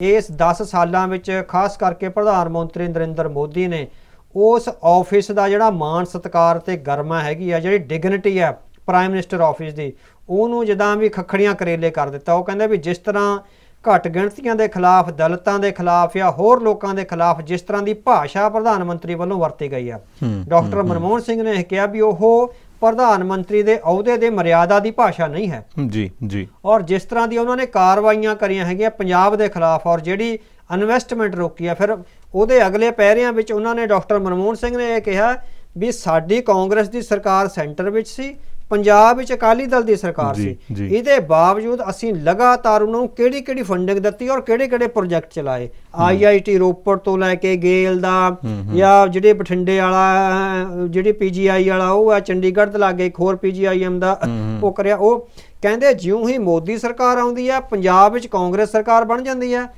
ਇਸ 10 ਸਾਲਾਂ ਵਿੱਚ ਖਾਸ ਕਰਕੇ ਪ੍ਰਧਾਨ ਮੰਤਰੀ ਨਰਿੰਦਰ ਮੋਦੀ ਨੇ ਉਸ ਆਫਿਸ ਦਾ ਜਿਹੜਾ ਮਾਣ ਸਤਿਕਾਰ ਤੇ ਗਰਮਾ ਹੈਗੀ ਆ ਜਿਹੜੀ ਡਿਗਨਿਟੀ ਆ ਪ੍ਰਾਈਮ ਮਿਨਿਸਟਰ ਆਫਿਸ ਦੀ ਉਹਨੂੰ ਜਦਾਂ ਵੀ ਖੱਖੜੀਆਂ ਕਰੇਲੇ ਕਰ ਦਿੱਤਾ। ਉਹ ਕਹਿੰਦੇ ਵੀ ਜਿਸ ਤਰ੍ਹਾਂ ਘੱਟ ਗਿਣਤੀਆਂ ਦੇ ਖਿਲਾਫ ਦਲਿਤਾਂ ਦੇ ਖਿਲਾਫ ਜਾਂ ਹੋਰ ਲੋਕਾਂ ਦੇ ਖਿਲਾਫ ਜਿਸ ਤਰ੍ਹਾਂ ਦੀ ਭਾਸ਼ਾ ਪ੍ਰਧਾਨ ਮੰਤਰੀ ਵੱਲੋਂ ਵਰਤੀ ਗਈ ਆ। ਡਾਕਟਰ ਮਨਮੋਹਨ ਸਿੰਘ ਨੇ ਇਹ ਕਿਹਾ ਵੀ ਉਹ ਪ੍ਰਧਾਨ ਮੰਤਰੀ ਦੇ ਅਹੁਦੇ ਦੇ ਮਰਿਆਦਾ ਦੀ ਭਾਸ਼ਾ ਨਹੀਂ ਹੈ। ਜੀ ਜੀ। ਔਰ ਜਿਸ ਤਰ੍ਹਾਂ ਦੀ ਉਹਨਾਂ ਨੇ ਕਾਰਵਾਈਆਂ ਕਰੀਆਂ ਹੈਗੀਆਂ ਪੰਜਾਬ ਦੇ ਖਿਲਾਫ ਔਰ ਜਿਹੜੀ ਇਨਵੈਸਟਮੈਂਟ ਰੋਕੀ ਆ ਫਿਰ ਉਹਦੇ ਅਗਲੇ ਪੈਰਿਆਂ ਵਿੱਚ ਉਹਨਾਂ ਨੇ ਡਾਕਟਰ ਮਨਮੋਹਨ ਸਿੰਘ ਨੇ ਇਹ ਕਿਹਾ ਵੀ ਸਾਡੀ ਕਾਂਗਰਸ ਦੀ ਸਰਕਾਰ ਸੈਂਟਰ ਵਿੱਚ ਸੀ ਪੰਜਾਬ ਵਿੱਚ ਅਕਾਲੀ ਦਲ ਦੀ ਸਰਕਾਰ ਸੀ। ਇਹਦੇ ਬਾਵਜੂਦ ਅਸੀਂ ਲਗਾਤਾਰ ਉਹਨਾਂ ਨੂੰ ਕਿਹੜੀ ਕਿਹੜੀ ਫੰਡਿੰਗ ਦਿੱਤੀ ਔਰ ਕਿਹੜੇ ਕਿਹੜੇ ਪ੍ਰੋਜੈਕਟ ਚਲਾਏ ਆਈਆਈਟੀ ਰੋਪੜ ਤੋਂ ਲੈ ਕੇ ਗੇਲ ਦਾ ਜਾਂ ਜਿਹੜੇ ਬਠਿੰਡੇ ਵਾਲਾ ਜਿਹੜੀ ਪੀਜੀਆਈ ਵਾਲਾ ਉਹ ਆ ਚੰਡੀਗੜ੍ਹ ਦੇ ਲਾਗੇ ਇੱਕ ਹੋਰ ਪੀਜੀਆਈਐਮ ਦਾ ਉਹ ਕਰਿਆ। ਉਹ ਕਹਿੰਦੇ ਜਿਉਂ ਹੀ ਮੋਦੀ ਸਰਕਾਰ ਆਉਂਦੀ ਆ ਪੰਜਾਬ ਵਿੱਚ ਕਾਂਗਰਸ ਸਰਕਾਰ ਬਣ ਜਾਂਦੀ ਆ।